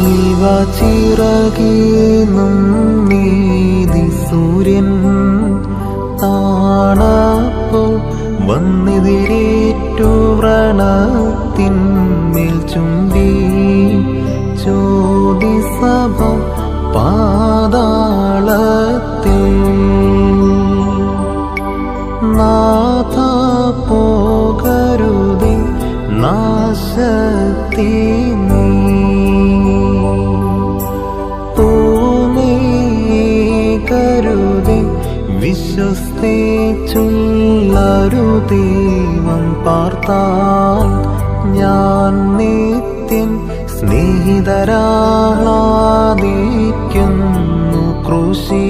ഇവ ചിറകീന്നും നീതി സൂര്യൻ താണപ്പോൾ വന്നെതിരേറ്റു വ്രണത്തിന്മേൽ ചുണ്ടി ചോദി സഭ പാതാളത്തിൽ നാഥ പോകരുതി നാശത്തി നീ വിശ്വസ്തേ ചൊല്ലരു ദൈവം പാർത്താൽ ഞാൻ നിത്യൻ സ്നേഹിതരാളാദിക്കുന്നു ക്രൂശി